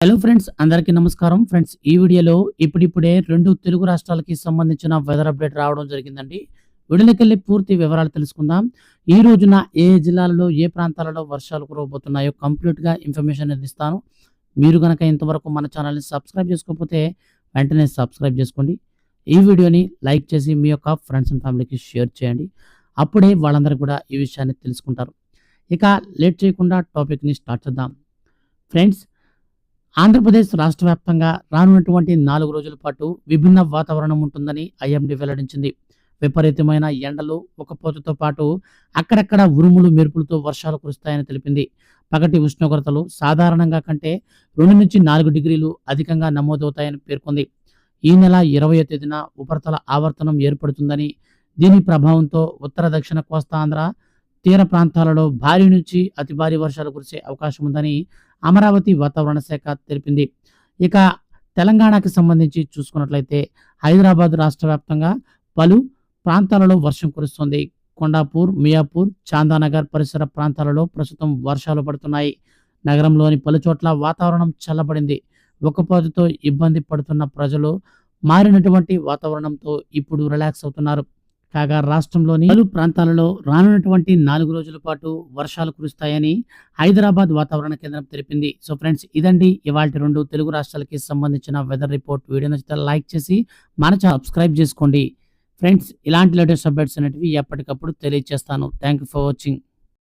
Hello friends అందరికీ నమస్కారం. Friends ఈ వీడియోలో ఇప్పుడిప్పుడే రెండు తెలుగు రాష్ట్రాలకి సంబంధించిన వెదర్ అప్డేట్ రావడం జరిగిందండి. వీడియోలోకెళ్ళి పూర్తి వివరాలు తెలుసుకుందాం. ఈ రోజున ఏ జిల్లాలలో ఏ ప్రాంతాలలో వర్షాలు కురవబోతున్నాయో కంప్లీట్గా ఇన్ఫర్మేషన్ అందిస్తాను మీరు కనుక ఇంతవరకు మన ఛానల్ని సబ్స్క్రైబ్ చేసుకోకపోతే వెంటనే సబ్స్క్రైబ్ చేసుకోండి. ఈ వీడియోని లైక్ చేసి మీ యొక్క ఫ్రెండ్స్ అండ్ ఫ్యామిలీకి షేర్ చేయండి. అప్పుడే వాళ్ళందరూ కూడా ఈ విషయాన్ని తెలుసుకుంటారు. ఇక లేట్ చేయకుండా టాపిక్ని స్టార్ట్ చేద్దాం. ఫ్రెండ్స్ ఆంధ్రప్రదేశ్ రాష్ట్ర వ్యాప్తంగా రానున్నటువంటి నాలుగు రోజుల పాటు విభిన్న వాతావరణం ఉంటుందని ఐఎండీ వెల్లడించింది. విపరీతమైన ఎండలు ఉక్కపోతతో పాటు అక్కడక్కడ ఉరుములు మెరుపులతో వర్షాలు కురుస్తాయని తెలిపింది. పగటి ఉష్ణోగ్రతలు సాధారణంగా కంటే రెండు నుంచి నాలుగు డిగ్రీలు అధికంగా నమోదవుతాయని పేర్కొంది. ఈ నెల ఇరవయో తేదీన ఉపరితల ఆవర్తనం ఏర్పడుతుందని దీని ప్రభావంతో ఉత్తర దక్షిణ కోస్తా ఆంధ్ర తీర ప్రాంతాలలో భారీ నుంచి అతి భారీ వర్షాలు కురిసే అవకాశం ఉందని అమరావతి వాతావరణ శాఖ తెలిపింది. ఇక తెలంగాణకి సంబంధించి చూసుకున్నట్లయితే హైదరాబాద్ రాష్ట్ర వ్యాప్తంగా పలు ప్రాంతాలలో వర్షం కురుస్తుంది. కొండాపూర్ మియాపూర్ చాందానగర్ పరిసర ప్రాంతాలలో ప్రస్తుతం వర్షాలు పడుతున్నాయి. నగరంలోని పలు చోట్ల వాతావరణం చల్లబడింది. ఉక్కపోతతో ఇబ్బంది పడుతున్న ప్రజలు మారినటువంటి వాతావరణంతో ఇప్పుడు రిలాక్స్ అవుతున్నారు. కాగా రాష్ట్రంలోని పలు ప్రాంతాలలో రానున్నటువంటి నాలుగు రోజుల పాటు వర్షాలు కురుస్తాయని హైదరాబాద్ వాతావరణ కేంద్రం తెలిపింది. సో ఫ్రెండ్స్ ఇదండి ఇవాళ రెండు తెలుగు రాష్ట్రాలకి సంబంధించిన వెదర్ రిపోర్ట్. వీడియో నచ్చితే లైక్ చేసి మన సబ్స్క్రైబ్ చేసుకోండి. ఫ్రెండ్స్ ఇలాంటి లేటెస్ట్ అప్డేట్స్ అనేటివి ఎప్పటికప్పుడు తెలియజేస్తాను థ్యాంక్ యూ ఫర్ వాచింగ్.